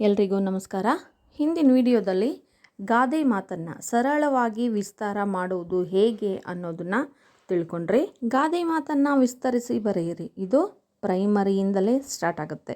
ಎಲ್ರಿಗೂ ನಮಸ್ಕಾರ. ಹಿಂದಿನ ವಿಡಿಯೋದಲ್ಲಿ ಗಾದೆ ಮಾತನ್ನು ಸರಳವಾಗಿ ವಿಸ್ತಾರ ಮಾಡುವುದು ಹೇಗೆ ಅನ್ನೋದನ್ನು ತಿಳ್ಕೊಂಡ್ರಿ. ಗಾದೆ ಮಾತನ್ನು ವಿಸ್ತರಿಸಿ ಬರೆಯಿರಿ. ಇದು ಪ್ರೈಮರಿಯಿಂದಲೇ ಸ್ಟಾರ್ಟ್ ಆಗುತ್ತೆ.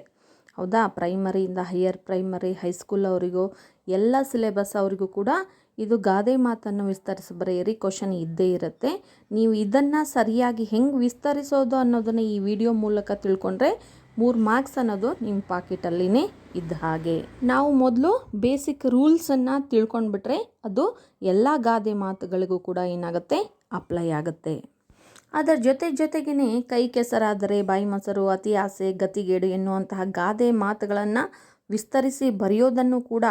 ಹೌದಾ? ಪ್ರೈಮರಿಯಿಂದ ಹೈಯರ್ ಪ್ರೈಮರಿ ಹೈಸ್ಕೂಲ್ ಅವರಿಗೂ, ಎಲ್ಲ ಸಿಲೆಬಸ್ ಅವರಿಗೂ ಕೂಡ ಇದು ಗಾದೆ ಮಾತನ್ನು ವಿಸ್ತರಿಸಿ ಬರೆಯಿರಿ. ಕ್ವಶನ್ ಇದ್ದೇ ಇರುತ್ತೆ. ನೀವು ಇದನ್ನು ಸರಿಯಾಗಿ ಹೆಂಗೆ ವಿಸ್ತರಿಸೋದು ಅನ್ನೋದನ್ನು ಈ ವಿಡಿಯೋ ಮೂಲಕ ತಿಳ್ಕೊಂಡ್ರೆ ಮೂರು ಮಾರ್ಕ್ಸ್ ಅನ್ನೋದು ನಿಮ್ಮ ಪಾಕೆಟಲ್ಲಿನೇ ಇದ್ದ ಹಾಗೆ. ನಾವು ಮೊದಲು ಬೇಸಿಕ್ ರೂಲ್ಸನ್ನು ತಿಳ್ಕೊಂಡ್ಬಿಟ್ರೆ ಅದು ಎಲ್ಲ ಗಾದೆ ಮಾತುಗಳಿಗೂ ಕೂಡ ಏನಾಗುತ್ತೆ? ಅಪ್ಲೈ ಆಗುತ್ತೆ. ಅದರ ಜೊತೆ ಜೊತೆಗೇ ಕೈ ಕೆಸರಾದರೆ, ಬಾಯಿ ಮೊಸರು, ಅತಿ ಆಸೆ, ಗತಿಗೇಡು ಎನ್ನುವಂತಹ ಗಾದೆ ಮಾತುಗಳನ್ನು ವಿಸ್ತರಿಸಿ ಬರೆಯೋದನ್ನು ಕೂಡ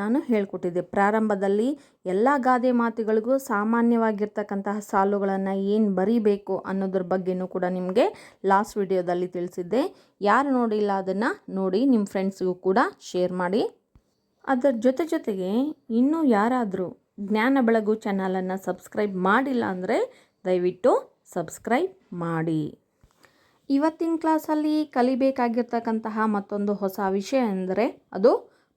ನಾನು ಹೇಳ್ಕೊಟ್ಟಿದ್ದೆ. ಪ್ರಾರಂಭದಲ್ಲಿ ಎಲ್ಲ ಗಾದೆ ಮಾತುಗಳಿಗೂ ಸಾಮಾನ್ಯವಾಗಿರ್ತಕ್ಕಂತಹ ಸಾಲುಗಳನ್ನು ಏನು ಬರೀಬೇಕು ಅನ್ನೋದ್ರ ಬಗ್ಗೆನೂ ಕೂಡ ನಿಮಗೆ ಲಾಸ್ಟ್ ವಿಡಿಯೋದಲ್ಲಿ ತಿಳಿಸಿದ್ದೆ. ಯಾರು ನೋಡಿಲ್ಲ ಅದನ್ನು ನೋಡಿ ನಿಮ್ಮ ಫ್ರೆಂಡ್ಸ್ಗೂ ಕೂಡ ಶೇರ್ ಮಾಡಿ. ಅದರ ಜೊತೆ ಜೊತೆಗೆ ಇನ್ನೂ ಯಾರಾದರೂ ಜ್ಞಾನ ಬೆಳಗು ಚಾನಲನ್ನು ಸಬ್ಸ್ಕ್ರೈಬ್ ಮಾಡಿಲ್ಲ ಅಂದರೆ ದಯವಿಟ್ಟು ಸಬ್ಸ್ಕ್ರೈಬ್ ಮಾಡಿ. ಇವತ್ತಿನ ಕ್ಲಾಸಲ್ಲಿ ಕಲಿಬೇಕಾಗಿರ್ತಕ್ಕಂತಹ ಮತ್ತೊಂದು ಹೊಸ ವಿಷಯ ಅಂದರೆ ಅದು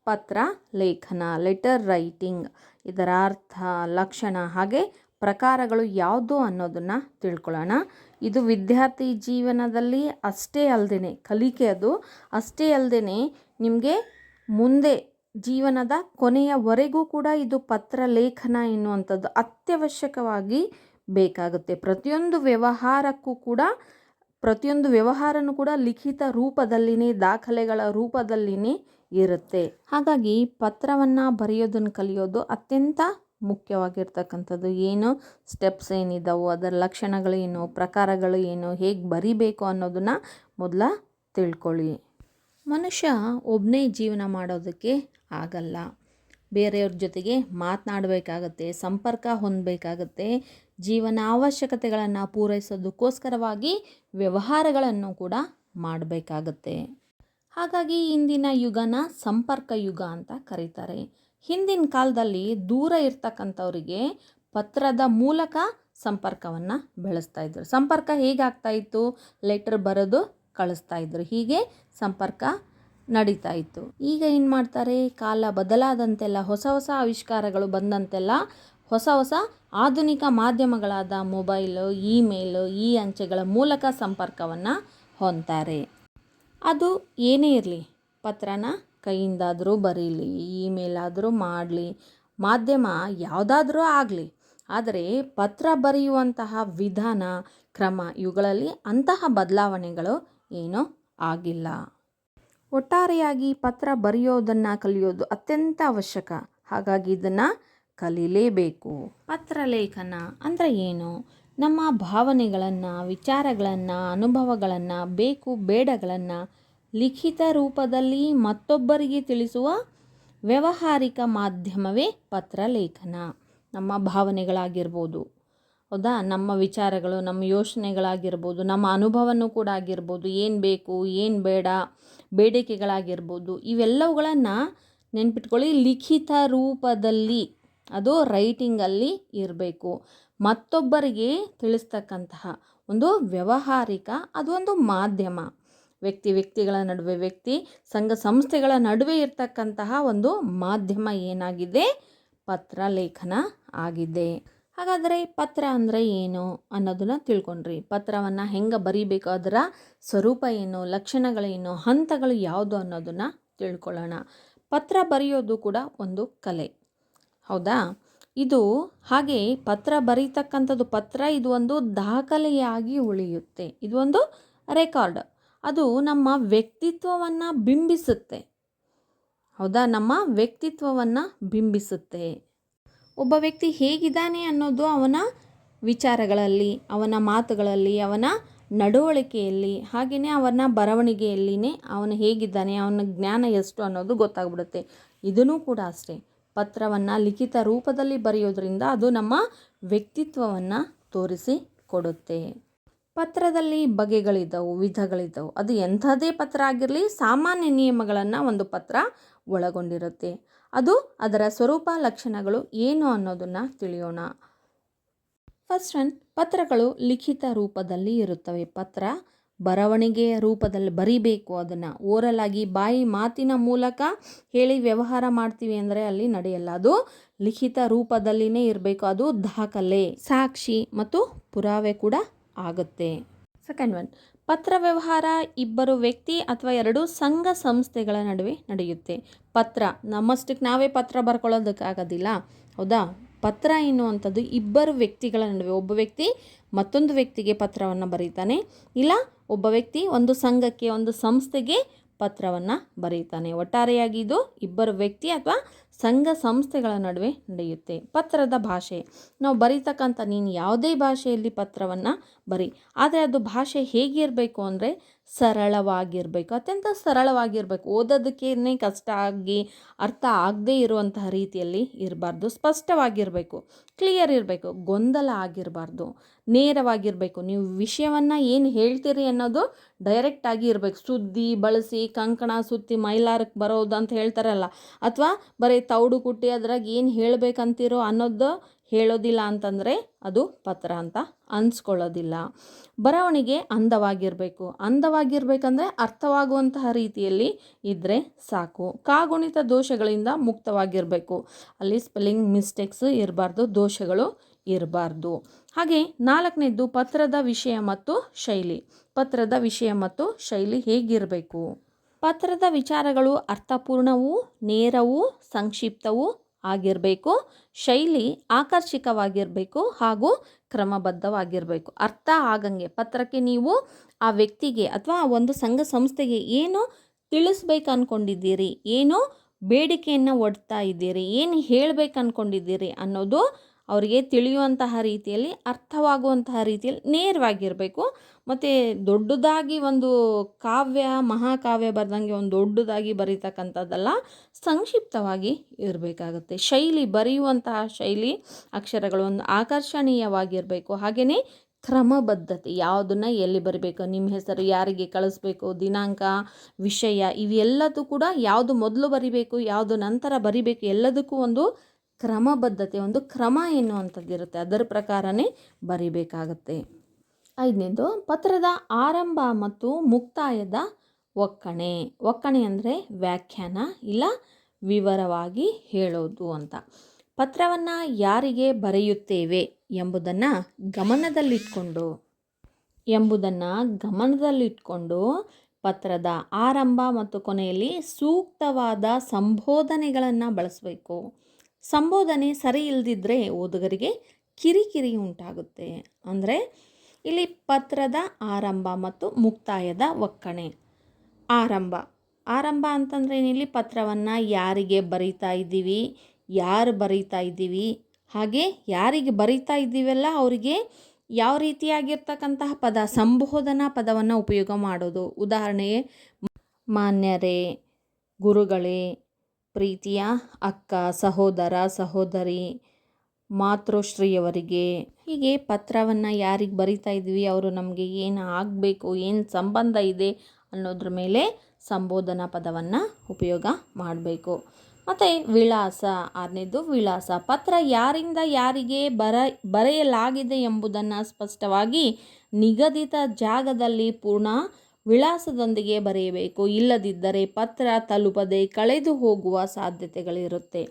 ಪತ್ರ, ಲೇಖನ, ಲೆಟರ್ ರೈಟಿಂಗ್ ಇದರ ಅರ್ಥ, ಲಕ್ಷಣ ಹಾಗೆ ಪ್ರಕಾರಗಳು ಯಾವುದು ಅನ್ನೋದನ್ನು ತಿಳ್ಕೊಳ್ಳೋಣ. ಇದು ವಿದ್ಯಾರ್ಥಿ ಜೀವನದಲ್ಲಿ ಅಷ್ಟೇ ಅಲ್ಲದೇ ಕಲಿಕೆ ಅದು. ಅಷ್ಟೇ ಅಲ್ಲದೇ ನಿಮಗೆ ಮುಂದೆ ಜೀವನದ ಕೊನೆಯವರೆಗೂ ಕೂಡ ಇದು ಪತ್ರ, ಲೇಖನ ಎನ್ನುವಂಥದ್ದು ಅತ್ಯವಶ್ಯಕವಾಗಿ ಬೇಕಾಗುತ್ತೆ. ಪ್ರತಿಯೊಂದು ವ್ಯವಹಾರಕ್ಕೂ ಕೂಡ, ಪ್ರತಿಯೊಂದು ವ್ಯವಹಾರನೂ ಕೂಡ ಲಿಖಿತ ರೂಪದಲ್ಲಿನೇ, ದಾಖಲೆಗಳ ರೂಪದಲ್ಲಿನೇ ಇರುತ್ತೆ. ಹಾಗಾಗಿ ಪತ್ರವನ್ನು ಬರೆಯೋದನ್ನು ಕಲಿಯೋದು ಅತ್ಯಂತ ಮುಖ್ಯವಾಗಿರ್ತಕ್ಕಂಥದ್ದು. ಏನು ಸ್ಟೆಪ್ಸ್ ಏನಿದ್ದಾವೋ ಅದರ ಲಕ್ಷಣಗಳು ಏನು, ಪ್ರಕಾರಗಳು ಏನು, ಹೇಗೆ ಬರಿಬೇಕು ಅನ್ನೋದನ್ನು ಮೊದಲ ತಿಳ್ಕೊಳ್ಳಿ. ಮನುಷ್ಯ ಒಬ್ಬನೇ ಜೀವನ ಮಾಡೋದಕ್ಕೆ ಆಗಲ್ಲ. ಬೇರೆಯವ್ರ ಜೊತೆಗೆ ಮಾತನಾಡಬೇಕಾಗತ್ತೆ, ಸಂಪರ್ಕ ಹೊಂದಬೇಕಾಗತ್ತೆ, ಜೀವನ ಅವಶ್ಯಕತೆಗಳನ್ನು ಪೂರೈಸೋದಕ್ಕೋಸ್ಕರವಾಗಿ ವ್ಯವಹಾರಗಳನ್ನು ಕೂಡ ಮಾಡಬೇಕಾಗತ್ತೆ. ಹಾಗಾಗಿ ಇಂದಿನ ಯುಗನ ಸಂಪರ್ಕ ಯುಗ ಅಂತ ಕರೀತಾರೆ. ಹಿಂದಿನ ಕಾಲದಲ್ಲಿ ದೂರ ಇರ್ತಕ್ಕಂಥವ್ರಿಗೆ ಪತ್ರದ ಮೂಲಕ ಸಂಪರ್ಕವನ್ನು ಬೆಳೆಸ್ತಾ ಇದ್ದರು ಸಂಪರ್ಕ ಹೇಗಾಗ್ತಾ ಇತ್ತು? ಲೆಟರ್ ಬರೆದು ಕಳಿಸ್ತಾ ಇದ್ದರು ಹೀಗೆ ಸಂಪರ್ಕ ನಡೀತಾ ಇತ್ತು. ಈಗ ಏನು ಮಾಡ್ತಾರೆ? ಕಾಲ ಬದಲಾದಂತೆಲ್ಲ, ಹೊಸ ಹೊಸ ಆವಿಷ್ಕಾರಗಳು ಬಂದಂತೆಲ್ಲ, ಹೊಸ ಹೊಸ ಆಧುನಿಕ ಮಾಧ್ಯಮಗಳಾದ ಮೊಬೈಲು, ಇಮೇಲು, ಈ ಅಂಚೆಗಳ ಮೂಲಕ ಸಂಪರ್ಕವನ್ನು ಹೊಂದ್ತಾರೆ. ಅದು ಏನೇ ಇರಲಿ, ಪತ್ರನ ಕೈಯಿಂದಾದರೂ ಬರೀಲಿ ಇಮೇಲ್ ಆದರೂ ಮಾಡಲಿ, ಮಾಧ್ಯಮ ಯಾವುದಾದ್ರೂ ಆಗಲಿ. ಆದರೆ ಪತ್ರ ಬರೆಯುವಂತಹ ವಿಧಾನ, ಕ್ರಮ ಇವುಗಳಲ್ಲಿ ಅಂತಹ ಬದಲಾವಣೆಗಳು ಏನೂ ಆಗಿಲ್ಲ. ಒಟ್ಟಾರೆಯಾಗಿ ಪತ್ರ ಬರೆಯೋದನ್ನು ಕಲಿಯೋದು ಅತ್ಯಂತ ಅವಶ್ಯಕ. ಹಾಗಾಗಿ ಇದನ್ನು ಕಲೀಲೇಬೇಕು. ಪತ್ರ ಲೇಖನ ಅಂದರೆ ಏನು? ನಮ್ಮ ಭಾವನೆಗಳನ್ನು, ವಿಚಾರಗಳನ್ನು, ಅನುಭವಗಳನ್ನು, ಬೇಕು, ಬೇಡಗಳನ್ನು ಲಿಖಿತ ರೂಪದಲ್ಲಿ ಮತ್ತೊಬ್ಬರಿಗೆ ತಿಳಿಸುವ ವ್ಯಾವಹಾರಿಕ ಮಾಧ್ಯಮವೇ ಪತ್ರಲೇಖನ. ನಮ್ಮ ಭಾವನೆಗಳಾಗಿರ್ಬೋದು. ಹೌದಾ? ನಮ್ಮ ವಿಚಾರಗಳು, ನಮ್ಮ ಯೋಚನೆಗಳಾಗಿರ್ಬೋದು, ನಮ್ಮ ಅನುಭವನೂ ಕೂಡ ಆಗಿರ್ಬೋದು. ಏನು ಬೇಕು, ಏನು ಬೇಡ, ಬೇಡಿಕೆಗಳಾಗಿರ್ಬೋದು. ಇವೆಲ್ಲವುಗಳನ್ನು ನೆನ್ಪಿಟ್ಕೊಳ್ಳಿ, ಲಿಖಿತ ರೂಪದಲ್ಲಿ, ಅದು ರೈಟಿಂಗಲ್ಲಿ ಇರಬೇಕು. ಮತ್ತೊಬ್ಬರಿಗೆ ತಿಳಿಸ್ತಕ್ಕಂತಹ ಒಂದು ವ್ಯವಹಾರಿಕ ಅದು ಒಂದು ಮಾಧ್ಯಮ. ವ್ಯಕ್ತಿ ವ್ಯಕ್ತಿಗಳ ನಡುವೆ ವ್ಯಕ್ತಿ, ಸಂಘ ಸಂಸ್ಥೆಗಳ ನಡುವೆ ಇರ್ತಕ್ಕಂತಹ ಒಂದು ಮಾಧ್ಯಮ ಏನಾಗಿದೆ? ಪತ್ರ ಲೇಖನ ಆಗಿದೆ. ಹಾಗಾದರೆ ಪತ್ರ ಅಂದರೆ ಏನು ಅನ್ನೋದನ್ನು ತಿಳ್ಕೊಂಡ್ರಿ. ಪತ್ರವನ್ನು ಹೆಂಗೆ ಬರೀಬೇಕು? ಅದರ ಸ್ವರೂಪ ಏನು? ಲಕ್ಷಣಗಳೇನು ಹಂತಗಳು ಯಾವುದು ಅನ್ನೋದನ್ನು ತಿಳ್ಕೊಳ್ಳೋಣ. ಪತ್ರ ಬರೆಯೋದು ಕೂಡ ಒಂದು ಕಲೆ. ಹೌದಾ? ಇದು ಹಾಗೆ ಪತ್ರ ಬರೀತಕ್ಕಂಥದ್ದು ಪತ್ರ ಇದು ಒಂದು ದಾಖಲೆಯಾಗಿ ಉಳಿಯುತ್ತೆ. ಇದು ಒಂದು ರೆಕಾರ್ಡ್. ಅದು ನಮ್ಮ ವ್ಯಕ್ತಿತ್ವವನ್ನು ಬಿಂಬಿಸುತ್ತೆ. ಹೌದಾ? ನಮ್ಮ ವ್ಯಕ್ತಿತ್ವವನ್ನು ಬಿಂಬಿಸುತ್ತೆ. ಒಬ್ಬ ವ್ಯಕ್ತಿ ಹೇಗಿದ್ದಾನೆ ಅನ್ನೋದು ಅವನ ವಿಚಾರಗಳಲ್ಲಿ, ಅವನ ಮಾತುಗಳಲ್ಲಿ, ಅವನ ನಡವಳಿಕೆಯಲ್ಲಿ ಹಾಗೆಯೇ ಅವನ ಬರವಣಿಗೆಯಲ್ಲಿನೇ ಅವನು ಹೇಗಿದ್ದಾನೆ, ಅವನ ಜ್ಞಾನ ಎಷ್ಟು ಅನ್ನೋದು ಗೊತ್ತಾಗ್ಬಿಡುತ್ತೆ. ಇದೂ ಕೂಡ ಅಷ್ಟೇ. ಪತ್ರವನ್ನು ಲಿಖಿತ ರೂಪದಲ್ಲಿ ಬರೆಯೋದ್ರಿಂದ ಅದು ನಮ್ಮ ವ್ಯಕ್ತಿತ್ವವನ್ನು ತೋರಿಸಿ ಕೊಡುತ್ತೆ. ಪತ್ರದಲ್ಲಿ ಬಗೆಗಳಿದ್ದವು ವಿಧಗಳಿದ್ದವು ಅದು ಎಂಥದೇ ಪತ್ರ ಆಗಿರಲಿ ಸಾಮಾನ್ಯ ನಿಯಮಗಳನ್ನು ಒಂದು ಪತ್ರ ಒಳಗೊಂಡಿರುತ್ತೆ. ಅದು ಅದರ ಸ್ವರೂಪ ಲಕ್ಷಣಗಳು ಏನು ಅನ್ನೋದನ್ನು ತಿಳಿಯೋಣ. ಫಸ್ಟ್ ಒನ್ ಪತ್ರಗಳು ಲಿಖಿತ ರೂಪದಲ್ಲಿ ಇರುತ್ತವೆ. ಪತ್ರ ಬರವಣಿಗೆಯ ರೂಪದಲ್ಲಿ ಬರಿಬೇಕು ಅದನ್ನು. ಓರಲಾಗಿ ಬಾಯಿ ಮಾತಿನ ಮೂಲಕ ಹೇಳಿ ವ್ಯವಹಾರ ಮಾಡ್ತೀವಿ ಅಂದರೆ ಅಲ್ಲಿ ನಡೆಯಲ್ಲ. ಅದು ಲಿಖಿತ ರೂಪದಲ್ಲಿನೇ ಇರಬೇಕು. ಅದು ದಾಖಲೆ, ಸಾಕ್ಷಿ ಮತ್ತು ಪುರಾವೆ ಕೂಡ ಆಗುತ್ತೆ. ಸೆಕೆಂಡ್ ಒನ್ ಪತ್ರ ವ್ಯವಹಾರ ಇಬ್ಬರು ವ್ಯಕ್ತಿ ಅಥವಾ ಎರಡು ಸಂಘ ಸಂಸ್ಥೆಗಳ ನಡುವೆ ನಡೆಯುತ್ತೆ. ಪತ್ರ ನಮ್ಮಷ್ಟಕ್ಕೆ ನಾವೇ ಪತ್ರ ಬರ್ಕೊಳ್ಳೋದಕ್ಕಾಗೋದಿಲ್ಲ. ಹೌದಾ? ಪತ್ರ ಎನ್ನುವಂಥದ್ದು ಇಬ್ಬರು ವ್ಯಕ್ತಿಗಳ ನಡುವೆ. ಒಬ್ಬ ವ್ಯಕ್ತಿ ಮತ್ತೊಂದು ವ್ಯಕ್ತಿಗೆ ಪತ್ರವನ್ನು ಬರೀತಾನೆ. ಇಲ್ಲ, ಒಬ್ಬ ವ್ಯಕ್ತಿ ಒಂದು ಸಂಘಕ್ಕೆ, ಒಂದು ಸಂಸ್ಥೆಗೆ ಪತ್ರವನ್ನು ಬರೀತಾನೆ. ಒಟ್ಟಾರೆಯಾಗಿ ಇದು ಇಬ್ಬರು ವ್ಯಕ್ತಿ ಅಥವಾ ಸಂಘ ಸಂಸ್ಥೆಗಳ ನಡುವೆ ನಡೆಯುತ್ತೆ. ಪತ್ರದ ಭಾಷೆ. ನಾವು ಬರೀತಕ್ಕಂಥ ನೀನು ಯಾವುದೇ ಭಾಷೆಯಲ್ಲಿ ಪತ್ರವನ್ನು ಬರಿ. ಆದರೆ ಅದು ಭಾಷೆ ಹೇಗಿರಬೇಕು ಅಂದರೆ ಸರಳವಾಗಿರಬೇಕು, ಅತ್ಯಂತ ಸರಳವಾಗಿರಬೇಕು. ಓದೋದಕ್ಕೇ ಕಷ್ಟ ಆಗಿ ಅರ್ಥ ಆಗದೇ ಇರುವಂತಹ ರೀತಿಯಲ್ಲಿ ಇರಬಾರ್ದು, ಸ್ಪಷ್ಟವಾಗಿರಬೇಕು ಕ್ಲಿಯರ್ ಇರಬೇಕು, ಗೊಂದಲ ಆಗಿರಬಾರ್ದು, ನೇರವಾಗಿರಬೇಕು. ನೀವು ವಿಷಯವನ್ನು ಏನು ಹೇಳ್ತೀರಿ ಅನ್ನೋದು ಡೈರೆಕ್ಟಾಗಿ ಇರಬೇಕು. ಸುದ್ದಿ, ಬಳಸಿ, ಕಂಕಣ, ಸುತ್ತಿ, ಮೈಲಾರಕ್ಕೆ ಬರೋದು ಅಂತ ಹೇಳ್ತಾರಲ್ಲ, ಅಥವಾ ಬರೀ ತೌಡು ಕುಟ್ಟಿ ಅದ್ರಾಗ ಏನು ಹೇಳಬೇಕಂತೀರೋ ಅನ್ನೋದು ಹೇಳೋದಿಲ್ಲ ಅಂತಂದರೆ ಅದು ಪತ್ರ ಅಂತ ಅನ್ಸ್ಕೊಳ್ಳೋದಿಲ್ಲ. ಬರವಣಿಗೆ ಅಂದವಾಗಿರಬೇಕು. ಅಂದವಾಗಿರಬೇಕಂದ್ರೆ ಅರ್ಥವಾಗುವಂತಹ ರೀತಿಯಲ್ಲಿ ಇದ್ದರೆ ಸಾಕು. ಕಾಗುಣಿತ ದೋಷಗಳಿಂದ ಮುಕ್ತವಾಗಿರಬೇಕು. ಅಲ್ಲಿ ಸ್ಪೆಲ್ಲಿಂಗ್ ಮಿಸ್ಟೇಕ್ಸ್ ಇರಬಾರ್ದು, ದೋಷಗಳು ಇರಬಾರ್ದು. ಹಾಗೆ ನಾಲ್ಕನೇದ್ದು ಪತ್ರದ ವಿಷಯ ಮತ್ತು ಶೈಲಿ. ಪತ್ರದ ವಿಷಯ ಮತ್ತು ಶೈಲಿ ಹೇಗಿರಬೇಕು? ಪತ್ರದ ವಿಚಾರಗಳು ಅರ್ಥಪೂರ್ಣವೂ, ನೇರವೂ, ಸಂಕ್ಷಿಪ್ತವೂ ಆಗಿರಬೇಕು, ಶೈಲಿ ಆಕರ್ಷಕವಾಗಿರಬೇಕು ಹಾಗೂ ಕ್ರಮಬದ್ಧವಾಗಿರಬೇಕು. ಅರ್ಥ ಆಗಂಗೆ ಪತ್ರಕ್ಕೆ ನೀವು ಆ ವ್ಯಕ್ತಿಗೆ ಅಥವಾ ಒಂದು ಸಂಘ ಸಂಸ್ಥೆಗೆ ಏನು ತಿಳಿಸ್ಬೇಕು ಅಂದ್ಕೊಂಡಿದ್ದೀರಿ ಏನು ಬೇಡಿಕೆಯನ್ನು ಒಡ್ತಾ ಇದ್ದೀರಿ, ಏನು ಹೇಳಬೇಕು ಅಂದ್ಕೊಂಡಿದ್ದೀರಿ ಅನ್ನೋದು ಅವರಿಗೆ ತಿಳಿಯುವಂತಹ ರೀತಿಯಲ್ಲಿ, ಅರ್ಥವಾಗುವಂತಹ ರೀತಿಯಲ್ಲಿ ನೇರವಾಗಿರಬೇಕು. ಮತ್ತು ದೊಡ್ಡದಾಗಿ ಒಂದು ಕಾವ್ಯ, ಮಹಾಕಾವ್ಯ ಬರೆದಂಗೆ ಒಂದು ದೊಡ್ಡದಾಗಿ ಬರೀತಕ್ಕಂಥದ್ದಲ್ಲ ಸಂಕ್ಷಿಪ್ತವಾಗಿ ಇರಬೇಕಾಗುತ್ತೆ. ಶೈಲಿ, ಬರೆಯುವಂತಹ ಶೈಲಿ ಅಕ್ಷರಗಳು ಒಂದು ಆಕರ್ಷಣೀಯವಾಗಿರಬೇಕು. ಹಾಗೆಯೇ ಕ್ರಮಬದ್ಧತೆ, ಯಾವುದನ್ನು ಎಲ್ಲಿ ಬರಬೇಕು, ನಿಮ್ಮ ಹೆಸರು ಯಾರಿಗೆ ಕಳಿಸ್ಬೇಕು, ದಿನಾಂಕ, ವಿಷಯ, ಇವೆಲ್ಲದೂ ಕೂಡ ಯಾವುದು ಮೊದಲು ಬರಿಬೇಕು, ಯಾವುದು ನಂತರ ಬರಿಬೇಕು ಎಲ್ಲದಕ್ಕೂ ಒಂದು ಕ್ರಮಬದ್ಧತೆ, ಒಂದು ಕ್ರಮ ಎನ್ನುವಂಥದ್ದು ಇರುತ್ತೆ. ಅದರ ಪ್ರಕಾರನೇ ಬರಿಬೇಕಾಗತ್ತೆ. ಐದನೇದು, ಪತ್ರದ ಆರಂಭ ಮತ್ತು ಮುಕ್ತಾಯದ ಒಕ್ಕಣೆ. ಒಕ್ಕಣೆ ಅಂದರೆ ವ್ಯಾಖ್ಯಾನ, ಇಲ್ಲ ವಿವರವಾಗಿ ಹೇಳೋದು ಅಂತ. ಪತ್ರವನ್ನು ಯಾರಿಗೆ ಬರೆಯುತ್ತೇವೆ ಎಂಬುದನ್ನು ಗಮನದಲ್ಲಿಟ್ಕೊಂಡು ಎಂಬುದನ್ನು ಗಮನದಲ್ಲಿಟ್ಕೊಂಡು ಪತ್ರದ ಆರಂಭ ಮತ್ತು ಕೊನೆಯಲ್ಲಿ ಸೂಕ್ತವಾದ ಸಂಬೋಧನೆಗಳನ್ನು ಬಳಸಬೇಕು. ಸಂಬೋಧನೆ ಸರಿ ಇಲ್ಲದಿದ್ದರೆ ಓದುಗರಿಗೆ ಕಿರಿಕಿರಿ ಉಂಟಾಗುತ್ತೆ. ಅಂದರೆ ಇಲ್ಲಿ ಪತ್ರದ ಆರಂಭ ಮತ್ತು ಮುಕ್ತಾಯದ ಒಕ್ಕಣೆ. ಆರಂಭ. ಆರಂಭ ಅಂತಂದರೆ ಇಲ್ಲಿ ಪತ್ರವನ್ನು ಯಾರಿಗೆ ಬರೀತಾ ಇದ್ದೀವಿ, ಯಾರು ಬರೀತಾ ಇದ್ದೀವಿ, ಹಾಗೆ ಯಾರಿಗೆ ಬರೀತಾ ಇದ್ದೀವಲ್ಲ ಅವರಿಗೆ ಯಾವ ರೀತಿಯಾಗಿರ್ತಕ್ಕಂತಹ ಪದ, ಸಂಬೋಧನಾ ಪದವನ್ನು ಉಪಯೋಗ ಮಾಡೋದು. ಉದಾಹರಣೆಗೆ, ಮಾನ್ಯರೇ, ಗುರುಗಳೇ ಪ್ರೀತಿಯ ಅಕ್ಕ, ಸಹೋದರ, ಸಹೋದರಿ, ಮಾತೃಶ್ರೀಯವರಿಗೆ ಹೀಗೆ ಪತ್ರವನ್ನು ಯಾರಿಗೆ ಬರಿತಾ ಇದ್ವಿ, ಅವರು ನಮಗೆ ಏನು ಆಗಬೇಕು, ಏನು ಸಂಬಂಧ ಇದೆ ಅನ್ನೋದ್ರ ಮೇಲೆ ಸಂಬೋಧನಾ ಪದವನ್ನು ಉಪಯೋಗ ಮಾಡಬೇಕು. ಮತ್ತು ವಿಳಾಸ, ಆರನೇದು ವಿಳಾಸ, ಪತ್ರ ಯಾರಿಂದ ಯಾರಿಗೆ ಬರ, ಬರೆಯಲಾಗಿದೆ ಎಂಬುದನ್ನು ಸ್ಪಷ್ಟವಾಗಿ ನಿಗದಿತ ಜಾಗದಲ್ಲಿ ಪೂರ್ಣ ವಿಳಾಸದೊಂದಿಗೆ ಬರೆಯಬೇಕು. ಇಲ್ಲದಿದ್ದರೆ ಪತ್ರ ತಲುಪದೆ ಕಳೆದು ಹೋಗುವ ಸಾಧ್ಯತೆಗಳಿರುತ್ತೆ.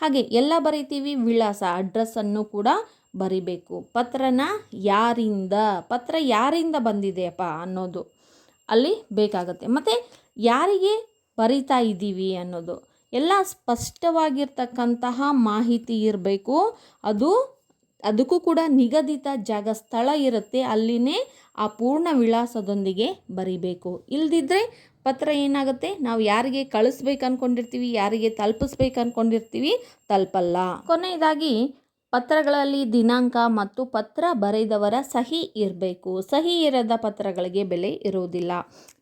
ಹಾಗೆ ಎಲ್ಲ ಬರಿತೀವಿ, ವಿಳಾಸ ಅಡ್ರೆಸ್ಸನ್ನು ಕೂಡ ಬರಿಬೇಕು. ಪತ್ರನ ಯಾರಿಂದ, ಪತ್ರ ಯಾರಿಂದ ಬಂದಿದೆಯಪ್ಪ ಅನ್ನೋದು ಅಲ್ಲಿ ಬೇಕಾಗುತ್ತೆ. ಮತ್ತು ಯಾರಿಗೆ ಬರಿತಾ ಇದ್ದೀವಿ ಅನ್ನೋದು. ಎಲ್ಲ ಸ್ಪಷ್ಟವಾಗಿರ್ತಕ್ಕಂತಹ ಮಾಹಿತಿ ಇರಬೇಕು. ಅದು ಅದಕ್ಕೂ ಕೂಡ ನಿಗದಿತ ಜಾಗ ಸ್ಥಳ ಇರುತ್ತೆ. ಅಲ್ಲಿನೇ ಆ ಪೂರ್ಣ ವಿಳಾಸದೊಂದಿಗೆ ಬರಿಬೇಕು. ಇಲ್ದಿದ್ರೆ ಪತ್ರ ಏನಾಗುತ್ತೆ? ನಾವು ಯಾರಿಗೆ ಕಳಿಸ್ಬೇಕು ಅಂದ್ಕೊಂಡಿರ್ತೀವಿ ಯಾರಿಗೆ ತಲುಪಿಸ್ಬೇಕು ಅಂದ್ಕೊಂಡಿರ್ತೀವಿ ತಲುಪಲ್ಲ. ಕೊನೆಯದಾಗಿ ಪತ್ರಗಳಲ್ಲಿ ದಿನಾಂಕ ಮತ್ತು ಪತ್ರ ಬರೆದವರ ಸಹಿ ಇರಬೇಕು. ಸಹಿ ಇರದ ಪತ್ರಗಳಿಗೆ ಬೆಲೆ ಇರುವುದಿಲ್ಲ.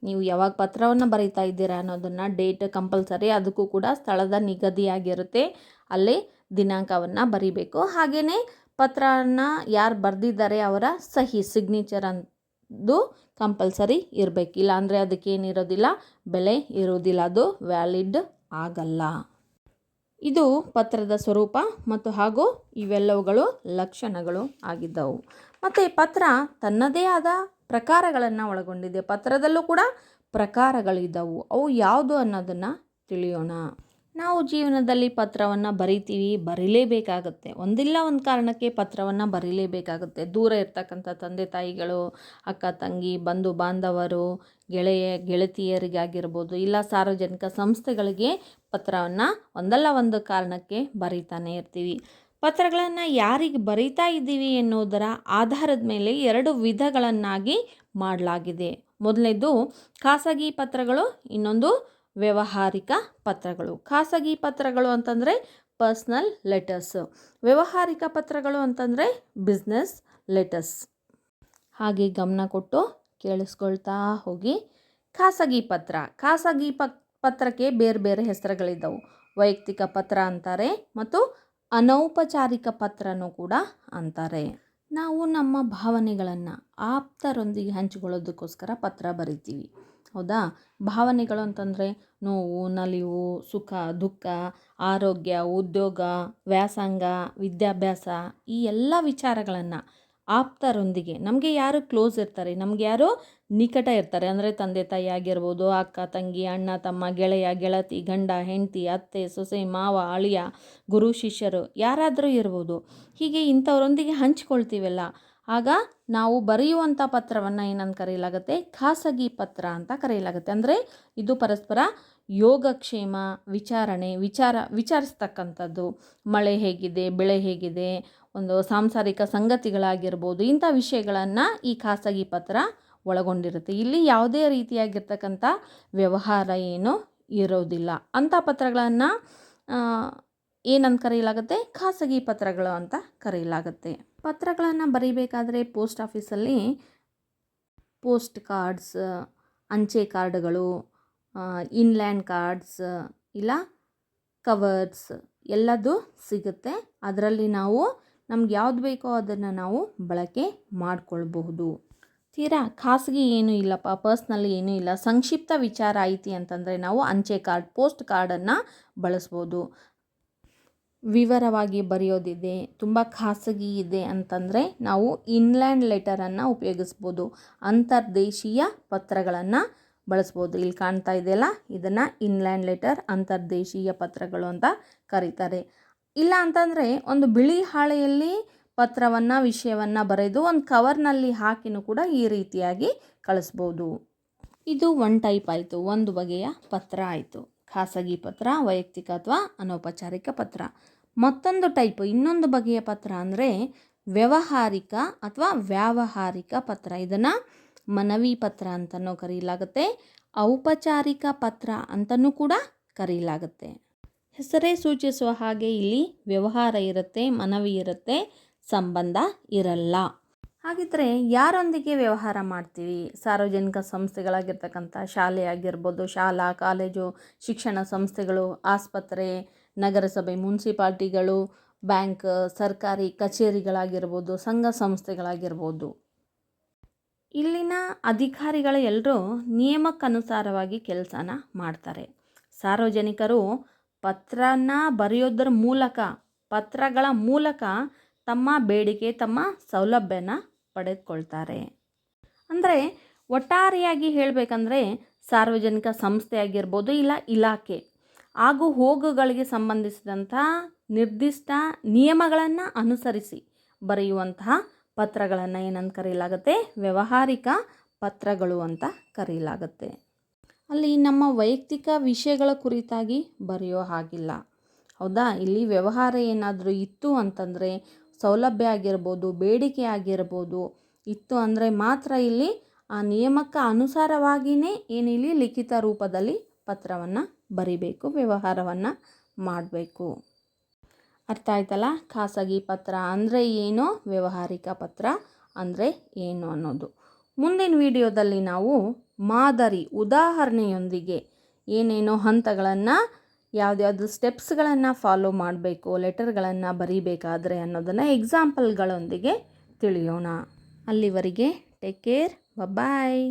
ನೀವು ಯಾವಾಗ ಪತ್ರವನ್ನು ಬರೀತಾ ಇದ್ದೀರಾ ಅನ್ನೋದನ್ನು ಡೇಟ್ ಕಂಪಲ್ಸರಿ ಅದಕ್ಕೂ ಕೂಡ ಸ್ಥಳದ ನಿಗದಿಯಾಗಿರುತ್ತೆ. ಅಲ್ಲೇ ದಿನಾಂಕವನ್ನು ಬರಿಬೇಕು. ಹಾಗೆಯೇ ಪತ್ರನ ಯಾರು ಬರೆದಿದ್ದಾರೆ ಅವರ ಸಹಿ ಸಿಗ್ನೇಚರ್ ಅಂದು ಕಂಪಲ್ಸರಿ ಇರಬೇಕು. ಇಲ್ಲ ಇಲ್ಲಾಂದರೆ ಅದಕ್ಕೇನಿರೋದಿಲ್ಲ ಬೆಲೆ ಇರೋದಿಲ್ಲ. ಅದು ವ್ಯಾಲಿಡ್ ಆಗಲ್ಲ. ಇದು ಪತ್ರದ ಸ್ವರೂಪ ಮತ್ತು ಹಾಗೂ ಇವೆಲ್ಲವುಗಳು ಲಕ್ಷಣಗಳು ಆಗಿದ್ದವು. ಮತ್ತು ಪತ್ರ ತನ್ನದೇ ಆದ ಪ್ರಕಾರಗಳನ್ನು ಒಳಗೊಂಡಿದೆ. ಪತ್ರದಲ್ಲೂ ಕೂಡ ಪ್ರಕಾರಗಳಿದ್ದವು. ಅವು ಯಾವುದು ಅನ್ನೋದನ್ನು ತಿಳಿಯೋಣ. ನಾವು ಜೀವನದಲ್ಲಿ ಪತ್ರವನ್ನು ಬರಿತೀವಿ, ಬರೀಲೇಬೇಕಾಗುತ್ತೆ. ಒಂದಿಲ್ಲ ಒಂದು ಕಾರಣಕ್ಕೆ ಪತ್ರವನ್ನು ಬರೀಲೇಬೇಕಾಗುತ್ತೆ. ದೂರ ಇರ್ತಕ್ಕಂಥ ತಂದೆ ತಾಯಿಗಳು, ಅಕ್ಕ ತಂಗಿ, ಬಂಧು ಬಾಂಧವರು, ಗೆಳೆಯ, ಗೆಳತಿಯರಿಗಾಗಿರ್ಬೋದು, ಇಲ್ಲ ಸಾರ್ವಜನಿಕ ಸಂಸ್ಥೆಗಳಿಗೆ ಪತ್ರವನ್ನು ಒಂದಲ್ಲ ಒಂದು ಕಾರಣಕ್ಕೆ ಬರೀತಾನೆ ಇರ್ತೀವಿ. ಪತ್ರಗಳನ್ನು ಯಾರಿಗೆ ಬರೀತಾ ಇದ್ದೀವಿ ಎನ್ನುವುದರ ಆಧಾರದ ಮೇಲೆ ಎರಡು ವಿಧಗಳನ್ನಾಗಿ ಮಾಡಲಾಗಿದೆ. ಮೊದಲನೇದು, ಖಾಸಗಿ ಪತ್ರಗಳು, ಇನ್ನೊಂದು ವ್ಯಾವಹಾರಿಕ ಪತ್ರಗಳು. ಖಾಸಗಿ ಪತ್ರಗಳು ಅಂತಂದರೆ ಪರ್ಸ್ನಲ್ ಲೆಟರ್ಸ್. ವ್ಯವಹಾರಿಕ ಪತ್ರಗಳು ಅಂತಂದರೆ ಬಿಸ್ನೆಸ್ ಲೆಟರ್ಸ್. ಹಾಗೆ ಗಮನ ಕೊಟ್ಟು ಕೇಳಿಸ್ಕೊಳ್ತಾ ಹೋಗಿ. ಖಾಸಗಿ ಪತ್ರ. ಖಾಸಗಿ ಪ, ಪತ್ರಕ್ಕೆ ಬೇರೆ ಬೇರೆ ಹೆಸರುಗಳಿದ್ದವು. ವೈಯಕ್ತಿಕ ಪತ್ರ ಅಂತಾರೆ ಮತ್ತು ಅನೌಪಚಾರಿಕ ಪತ್ರನೂ ಕೂಡ ಅಂತಾರೆ. ನಾವು ನಮ್ಮ ಭಾವನೆಗಳನ್ನು ಆಪ್ತರೊಂದಿಗೆ ಹಂಚಿಕೊಳ್ಳೋದಕ್ಕೋಸ್ಕರ ಪತ್ರ ಬರಿತೀವಿ. ಹೌದಾ? ಭಾವನೆಗಳು ಅಂತಂದರೆ ನೋವು, ನಲಿವು, ಸುಖ, ದುಃಖ, ಆರೋಗ್ಯ, ಉದ್ಯೋಗ, ವ್ಯಾಸಂಗ, ವಿದ್ಯಾಭ್ಯಾಸ, ಈ ಎಲ್ಲ ವಿಚಾರಗಳನ್ನು ಆಪ್ತರೊಂದಿಗೆ ನಮಗೆ ಯಾರು ಕ್ಲೋಸ್ ಇರ್ತಾರೆ? ನಮಗೆ ಯಾರು ನಿಕಟ ಇರ್ತಾರೆ? ಅಂದರೆ ತಂದೆ, ತಾಯಿ ಆಗಿರ್ಬೋದು, ಅಕ್ಕ, ತಂಗಿ, ಅಣ್ಣ, ತಮ್ಮ, ಗೆಳೆಯ, ಗೆಳತಿ, ಗಂಡ, ಹೆಂಡತಿ, ಅತ್ತೆ, ಸೊಸೆ, ಮಾವ, ಅಳಿಯ, ಗುರು, ಶಿಷ್ಯರು ಯಾರಾದರೂ ಇರ್ಬೋದು. ಹೀಗೆ ಇಂಥವರೊಂದಿಗೆ ಹಂಚ್ಕೊಳ್ತೀವಲ್ಲ. ಆಗ ನಾವು ಬರೆಯುವಂಥ ಪತ್ರವನ್ನು ಏನಂತ ಕರೆಯಲಾಗುತ್ತೆ? ಖಾಸಗಿ ಪತ್ರ ಅಂತ ಕರೆಯಲಾಗುತ್ತೆ. ಅಂದರೆ ಇದು ಪರಸ್ಪರ ಯೋಗಕ್ಷೇಮ, ವಿಚಾರಣೆ, ವಿಚಾರ, ವಿಚಾರಿಸ್ತಕ್ಕಂಥದ್ದು. ಮಳೆ ಹೇಗಿದೆ, ಬೆಳೆ ಹೇಗಿದೆ, ಒಂದು ಸಾಂಸಾರಿಕ ಸಂಗತಿಗಳಾಗಿರ್ಬೋದು, ಇಂಥ ವಿಷಯಗಳನ್ನು ಈ ಖಾಸಗಿ ಪತ್ರ ಒಳಗೊಂಡಿರುತ್ತೆ. ಇಲ್ಲಿ ಯಾವುದೇ ರೀತಿಯಾಗಿರ್ತಕ್ಕಂಥ ವ್ಯವಹಾರ ಏನು ಇರೋದಿಲ್ಲ. ಅಂಥ ಪತ್ರಗಳನ್ನು ಏನಂತ ಕರೆಯಲಾಗುತ್ತೆ ಖಾಸಗಿ ಪತ್ರಗಳು ಅಂತ ಕರೆಯಲಾಗುತ್ತೆ ಪತ್ರಗಳನ್ನು ಬರೀಬೇಕಾದ್ರೆ ಪೋಸ್ಟ್ ಆಫೀಸಲ್ಲಿ ಪೋಸ್ಟ್ ಕಾರ್ಡ್ಸ್, ಅಂಚೆ ಕಾರ್ಡ್ಗಳು ಇನ್ಲ್ಯಾಂಡ್ ಕಾರ್ಡ್ಸ್, ಇಲ್ಲ ಕವರ್ಸ್ ಎಲ್ಲದು ಸಿಗುತ್ತೆ. ಅದರಲ್ಲಿ ನಾವು ನಮ್ಗೆ ಯಾವ್ದು ಬೇಕೋ ಅದನ್ನು ನಾವು ಬಳಕೆ ಮಾಡಿಕೊಳ್ಬಹುದು. ತೀರಾ ಖಾಸಗಿ ಏನೂ ಇಲ್ಲಪ್ಪ ಪರ್ಸ್ನಲ್ಲಿ ಏನೂ ಇಲ್ಲ. ಸಂಕ್ಷಿಪ್ತ ವಿಚಾರ ಐತಿ ಅಂತಂದರೆ ನಾವು ಅಂಚೆ ಕಾರ್ಡ್, ಪೋಸ್ಟ್ ಕಾರ್ಡನ್ನು ಬಳಸ್ಬೋದು. ವಿವರವಾಗಿ ಬರೆಯೋದಿದೆ, ತುಂಬ ಖಾಸಗಿ ಇದೆ ಅಂತಂದರೆ ನಾವು ಇನ್ಲ್ಯಾಂಡ್ ಲೆಟರನ್ನು ಉಪಯೋಗಿಸ್ಬೋದು, ಅಂತರ್ದೇಶೀಯ ಪತ್ರಗಳನ್ನು ಬಳಸ್ಬೋದು. ಇಲ್ಲಿ ಕಾಣ್ತಾ ಇದೆಯಲ್ಲ, ಇದನ್ನು ಇನ್ಲ್ಯಾಂಡ್ ಲೆಟರ್, ಅಂತರ್ದೇಶೀಯ ಪತ್ರಗಳು ಅಂತ ಕರೀತಾರೆ. ಇಲ್ಲ ಅಂತಂದರೆ ಒಂದು ಬಿಳಿ ಹಾಳೆಯಲ್ಲಿ ಪತ್ರವನ್ನು, ವಿಷಯವನ್ನು ಬರೆದು ಒಂದು ಕವರ್ನಲ್ಲಿ ಹಾಕಿನೂ ಕೂಡ ಈ ರೀತಿಯಾಗಿ ಕಳಿಸ್ಬೋದು. ಇದು ಒನ್ ಟೈಪ್ ಆಯಿತು, ಒಂದು ಬಗೆಯ ಪತ್ರ ಆಯಿತು. ಖಾಸಗಿ ಪತ್ರ, ವೈಯಕ್ತಿಕ ಅಥವಾ ಅನೌಪಚಾರಿಕ ಪತ್ರ. ಮತ್ತೊಂದು ಟೈಪ್, ಇನ್ನೊಂದು ಬಗೆಯ ಪತ್ರ ಅಂದರೆ ವ್ಯವಹಾರಿಕ ಅಥವಾ ವ್ಯಾವಹಾರಿಕ ಪತ್ರ. ಇದನ್ನು ಮನವಿ ಪತ್ರ ಅಂತಲೂ ಕರೆಯಲಾಗುತ್ತೆ ಔಪಚಾರಿಕ ಪತ್ರ ಅಂತಲೂ ಕೂಡ ಕರೆಯಲಾಗುತ್ತೆ ಹೆಸರೇ ಸೂಚಿಸುವ ಹಾಗೆ ಇಲ್ಲಿ ವ್ಯವಹಾರ ಇರುತ್ತೆ, ಮನವಿ ಇರುತ್ತೆ, ಸಂಬಂಧ ಇರಲ್ಲ. ಹಾಗಿದ್ದರೆ ಯಾರೊಂದಿಗೆ ವ್ಯವಹಾರ ಮಾಡ್ತೀವಿ? ಸಾರ್ವಜನಿಕ ಸಂಸ್ಥೆಗಳಾಗಿರ್ತಕ್ಕಂಥ ಶಾಲೆ ಆಗಿರ್ಬೋದು, ಶಾಲಾ, ಕಾಲೇಜು, ಶಿಕ್ಷಣ ಸಂಸ್ಥೆಗಳು, ಆಸ್ಪತ್ರೆ ನಗರಸಭೆ, ಮುನ್ಸಿಪಾಲ್ಟಿಗಳು, ಬ್ಯಾಂಕ್, ಸರ್ಕಾರಿ ಕಚೇರಿಗಳಾಗಿರ್ಬೋದು, ಸಂಘ ಸಂಸ್ಥೆಗಳಾಗಿರ್ಬೋದು. ಇಲ್ಲಿನ ಅಧಿಕಾರಿಗಳ ಎಲ್ಲರೂ ನಿಯಮಕ್ಕನುಸಾರವಾಗಿ ಕೆಲಸನ ಮಾಡ್ತಾರೆ. ಸಾರ್ವಜನಿಕರು ಪತ್ರನ ಬರೆಯೋದ್ರ ಮೂಲಕ, ಪತ್ರಗಳ ಮೂಲಕ ತಮ್ಮ ಬೇಡಿಕೆ, ತಮ್ಮ ಸೌಲಭ್ಯನ ಪಡೆದುಕೊಳ್ತಾರೆ. ಅಂದರೆ ಒಟ್ಟಾರೆಯಾಗಿ ಹೇಳಬೇಕಂದ್ರೆ ಸಾರ್ವಜನಿಕ ಸಂಸ್ಥೆ ಆಗಿರ್ಬೋದು ಇಲ್ಲ ಇಲಾಖೆ. ಆಗು ಹೋಗುಗಳಿಗೆ ಸಂಬಂಧಿಸಿದಂಥ ನಿರ್ದಿಷ್ಟ ನಿಯಮಗಳನ್ನು ಅನುಸರಿಸಿ ಬರೆಯುವಂತಹ ಪತ್ರಗಳನ್ನು ಏನಂತ ಕರೆಯಲಾಗುತ್ತೆ? ವ್ಯವಹಾರಿಕ ಪತ್ರಗಳು ಅಂತ ಕರೆಯಲಾಗುತ್ತೆ. ಅಲ್ಲಿ ನಮ್ಮ ವೈಯಕ್ತಿಕ ವಿಷಯಗಳ ಕುರಿತಾಗಿ ಬರೆಯೋ ಹಾಗಿಲ್ಲ. ಹೌದಾ? ಇಲ್ಲಿ ವ್ಯವಹಾರ ಏನಾದರೂ ಇತ್ತು ಅಂತಂದರೆ ಸೌಲಭ್ಯ ಆಗಿರ್ಬೋದು, ಬೇಡಿಕೆ ಆಗಿರ್ಬೋದು, ಇತ್ತು ಅಂದರೆ ಮಾತ್ರ ಇಲ್ಲಿ ಆ ನಿಯಮಕ್ಕೆ ಅನುಸಾರವಾಗಿಯೇ ಏನಿಲ್ಲಿ ಲಿಖಿತ ರೂಪದಲ್ಲಿ ಪತ್ರವನ್ನು ಬರಿಬೇಕು, ವ್ಯವಹಾರವನ್ನು ಮಾಡಬೇಕು. ಅರ್ಥ ಆಯ್ತಲ್ಲ? ಖಾಸಗಿ ಪತ್ರ ಅಂದರೆ ಏನು? ವ್ಯವಹಾರಿಕ ಪತ್ರ ಅಂದರೆ ಏನು ಅನ್ನೋದು. ಮುಂದಿನ ವಿಡಿಯೋದಲ್ಲಿ ನಾವು ಮಾದರಿ ಉದಾಹರಣೆಯೊಂದಿಗೆ ಏನೇನೋ ಹಂತಗಳನ್ನು, ಯಾವುದ್ಯಾವುದು ಸ್ಟೆಪ್ಸ್ಗಳನ್ನು ಫಾಲೋ ಮಾಡಬೇಕು, ಲೆಟರ್ಗಳನ್ನು ಬರೀಬೇಕಾದ್ರೆ ಅನ್ನೋದನ್ನು ಎಕ್ಸಾಂಪಲ್ಗಳೊಂದಿಗೆ ತಿಳಿಯೋಣ. ಅಲ್ಲಿವರೆಗೆ ಟೇಕ್ ಕೇರ್ ಬಾಯ್